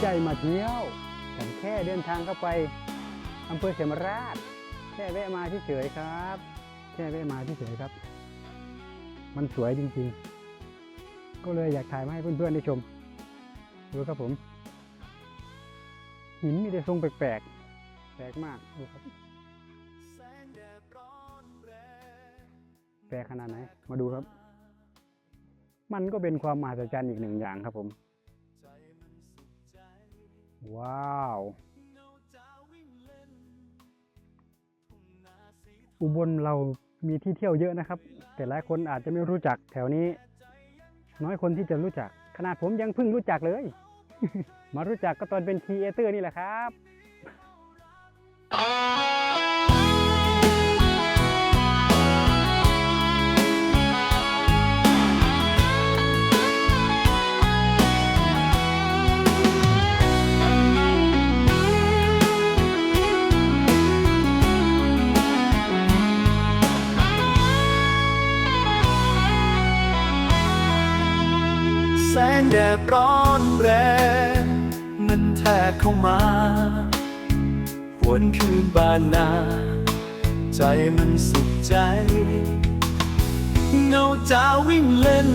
ได้มาเที่ยวแต่แค่เดินทางเข้าไปอำเภอเสมราช แค่แวะมาเฉยๆครับ แค่แวะมาเฉยๆครับ มันสวยจริงๆ ก็เลยอยากถ่ายมาให้เพื่อนๆได้ชม ดูครับผม หินมีแต่ทรงแปลกๆ แปลกมากดูครับ แปลกขนาดไหน มาดูครับ มันก็เป็นความมหัศจรรย์อีกหนึ่งอย่างครับผม ว้าว อุบลเรามีที่เที่ยวเยอะนะครับ แต่หลายคนอาจจะไม่รู้จักแถวนี้ น้อยคนที่จะรู้จัก ขนาดผมยังเพิ่งรู้จักเลย มารู้จักก็ตอนเป็นครีเอเตอร์นี่แหละครับ แสงแดดร้อนแรงมันแทกเข้ามาหวนคืนบ้านนา ใจมันสุขใจ เงาจ้าวิ่งเล่น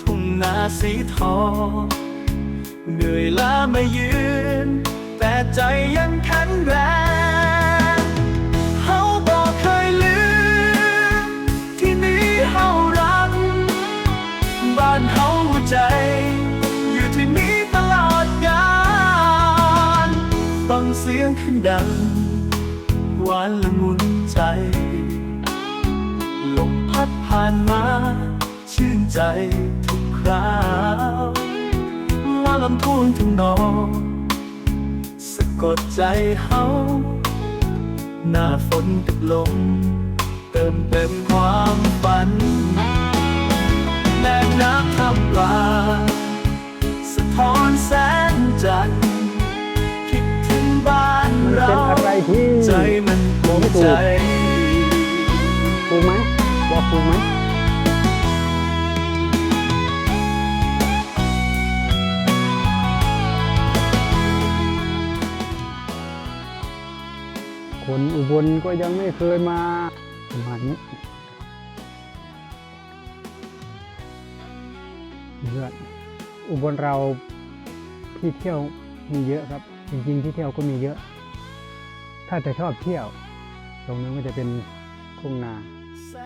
ทุ่งนาสีทองเหนื่อยล้าไม่ยืน แต่ใจยังแข็งแรง ดังหวานละมุนใจ ลมพัดผ่านมา ชื่นใจทุกคราวว่าลำทุ่งถึงนองสะกดใจเฮาหน้าฝนตกลงเติมเต็มความ ใจมันภูมิใจถูกไหมบอกถูกไหมคนอุบลก็ยังไม่เคยมาประมาณนี้เยอะอุบลเราที่เที่ยวมีเยอะครับ จริงๆที่เที่ยวก็มีเยอะ ถ้าจะชอบเที่ยว ตรงนู้นก็จะเป็นทุ่งนา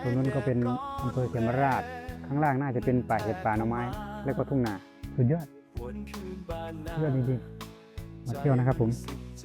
ตรงนั้นก็เป็นอำเภอเขมราช ข้างล่างน่าจะเป็นป่าเห็ดป่าหน่อไม้แล้วก็ทุ่งนาสุดยอดยอดจริงๆมาเที่ยวนะครับผมใ